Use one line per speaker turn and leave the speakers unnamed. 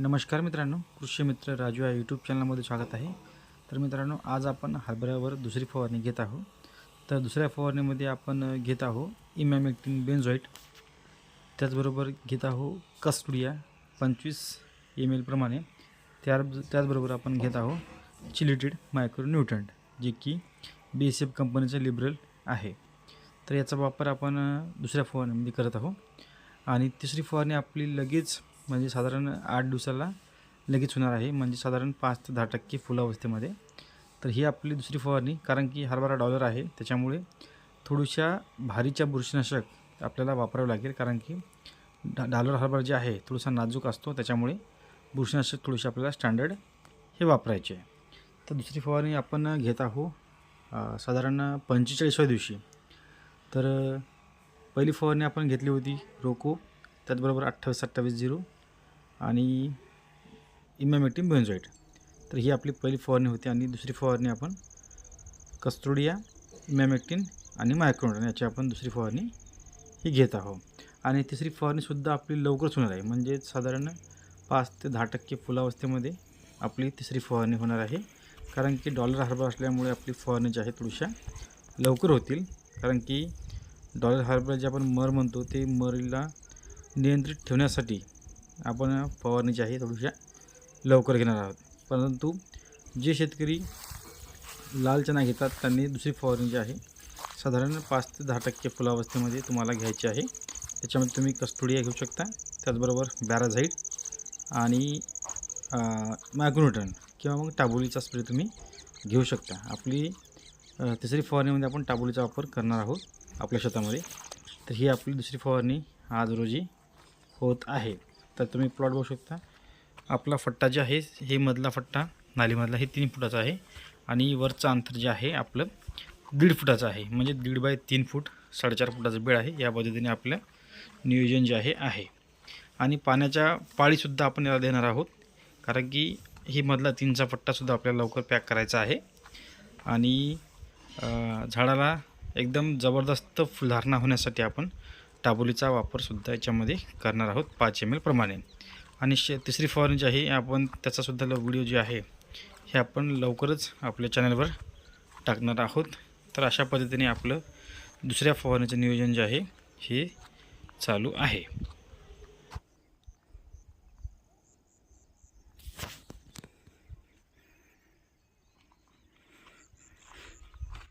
नमस्कार मित्रांनो कृषी मित्र राजू या यूट्यूब चॅनलमध्ये स्वागत आहे. तर मित्रांनो आज आपण हरभऱ्यावर दुसरी फवारणी घेत आहोत. तर दुसऱ्या फवारणीमध्ये आपण घेत आहोत इमॅमेक्टिन बेन्झॉईट त्याचबरोबर घेत आहोत कस्टुडिया पंचवीस एम एलप्रमाणे त्या त्याचबरोबर आपण घेत आहोत चिलिटेड मायक्रोन्यूट्रंट जे की बी एस एफ कंपनीचं लिबरल आहे. तर याचा वापर आपण दुसऱ्या फवारणीमध्ये करत आहोत. आणि तिसरी फवारणी आपली लगेच म्हणजे साधारण आठ दिवसाला लगेच होणार आहे. म्हणजे साधारण पाच ते दहा टक्के फुलावस्थेमध्ये तर ही आपली दुसरी फवारणी कारण की हरभरा डॉलर आहे त्याच्यामुळे थोड्याशा भारीच्या बुरशीनाशक आपल्याला वापरावं लागेल कारण की डा डॉलर हरभरा जे आहे थोडासा नाजूक असतो त्याच्यामुळे बुरशीनाशक थोडीशी आपल्याला स्टँडर्ड हे वापरायचे आहे. तर दुसरी फवारणी आपण घेत आहोत साधारण पंचेचाळीसव्या दिवशी. तर पहिली फवारणी आपण घेतली होती रोको त्याचबरोबर अठ्ठावीस अठ्ठावीस झिरो आणि इमॅमेटिन बेन्झॉईट तर ही आपली पहिली फवारणी होती आणि दुसरी फवारणी आपण कस्ट्रोडिया इमॅमेक्टिन आणि मायक्रोन याची आपण दुसरी फवारणी ही घेत आहोत. आणि तिसरी फवारणीसुद्धा आपली लवकरच होणार आहे. म्हणजे साधारण पाच ते दहा टक्के फुलावस्थेमध्ये आपली तिसरी फवारणी होणार आहे. कारण की डॉलर हार्बर असल्यामुळे आपली फवारणी जी आहे थोडीशा लवकर होतील. कारण की डॉलर हार्बर जे आपण मर म्हणतो ते मरीला नियंत्रित ठेवण्यासाठी आपण फवारणी जी आहे थोडीशा लवकर घेणार आहोत. परंतु जे शेतकरी लाल चणा घेतात त्यांनी दुसरी फवारणी जी आहे. साधारण पाच ते दहा टक्के फुलावस्थेमध्ये तुम्हाला घ्यायची आहे. त्याच्यामध्ये तुम्ही कस्तुडिया घेऊ शकता. त्याचबरोबर बॅराझाईट आणि मॅग्रोटन किंवा मग टाबोलीचा स्प्रे तुम्ही घेऊ शकता. आपली तिसरी फवारणीमध्ये आपण टाबोलीचा वापर करणार आहोत आपल्या शेतामध्ये. तर ही आपली दुसरी फवारणी आज रोजी होत आहे. तर तुम्ही प्लॉट बघू शकता. आपला फट्टा जे आहे हे मधला फट्टा नालीमधला हे तीन फुटाचा आहे. आणि वरचं अंतर जे आहे आपलं दीड फुटाचं आहे. म्हणजे दीड बाय तीन फूट साडेचार फुटाचं बेळ आहे. या पद्धतीने आपलं नियोजन जे आहे आहे. आणि पाण्याच्या पाळीसुद्धा आपण याला देणार आहोत. कारण की ही मधला तीनचा फट्टासुद्धा आपल्याला लवकर पॅक करायचा आहे. आणि झाडाला एकदम जबरदस्त फुलधारणा होण्यासाठी आपण टाबोलीचा वापरसुद्धा याच्यामध्ये करणार आहोत पाच एम एलप्रमाणे आणि शे तिसरी फवारणी जी आहे आपण त्याचासुद्धा व्हिडिओ जे आहे हे आपण लवकरच आपल्या चॅनलवर टाकणार आहोत. तर अशा पद्धतीने आपलं दुसऱ्या फवारणीचं नियोजन जे आहे हे चालू आहे.